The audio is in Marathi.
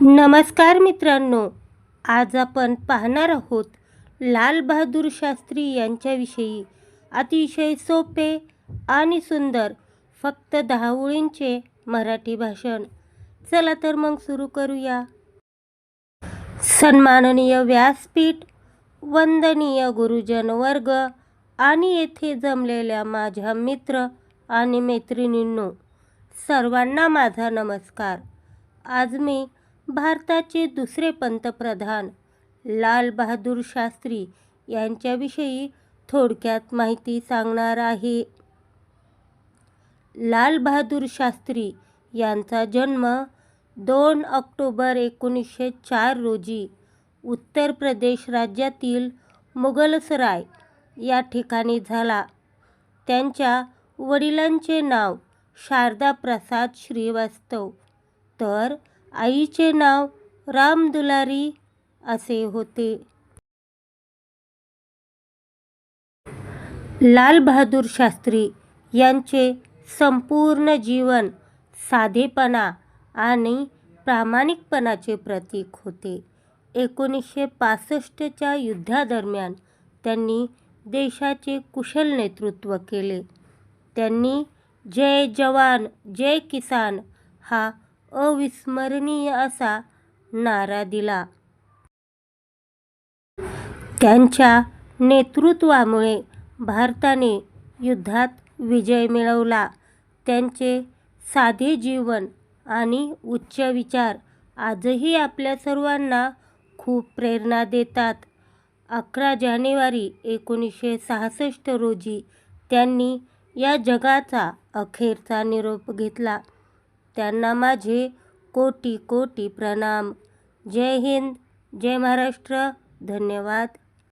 नमस्कार मित्रांनो आज आपण पाहणार आहोत लालबहादूर शास्त्री यांच्याविषयी. अतिशय सोपे आणि सुंदर फक्त दहा ओळींचे मराठी भाषण. चला तर मग सुरू करूया. सन्माननीय व्यासपीठ वंदनीय गुरुजन वर्ग आणि येथे जमलेल्या माझ्या मित्र आणि मैत्रिणींनो सर्वांना माझा नमस्कार. आज मी भारताचे दुसरे पंतप्रधान लाल बहादूर शास्त्री यांच्याविषयी थोडक्यात माहिती सांगणार आहे. लाल बहादूर शास्त्री यांचा जन्म दोन ऑक्टोबर एकोणीसशे चार रोजी उत्तर प्रदेश राज्यातील मुगलसराय या ठिकाणी झाला. त्यांच्या वडिलांचे नाव शारदा प्रसाद श्रीवास्तव. तर आईचे नाव रामदुलारी असे होते. लालबहादूर शास्त्री यांचे संपूर्ण जीवन साधेपणा आणि प्रामाणिकपणाचे प्रतीक होते. एकोणीसशे पासष्टच्या युद्धादरम्यान त्यांनी देशाचे कुशल नेतृत्व केले. त्यांनी जय जवान जय किसान हा अविस्मरणीय असा नारा दिला. त्यांच्या नेतृत्वामुळे भारताने युद्धात विजय मिळवला. त्यांचे साधे जीवन आणि उच्च विचार आजही आपल्या सर्वांना खूप प्रेरणा देतात. अकरा जानेवारी एकोणीसशे सहासष्ट रोजी त्यांनी या जगाचा अखेरचा निरोप घेतला. त्यांना माझे कोटी कोटी प्रणाम. जय हिंद जय महाराष्ट्र. धन्यवाद.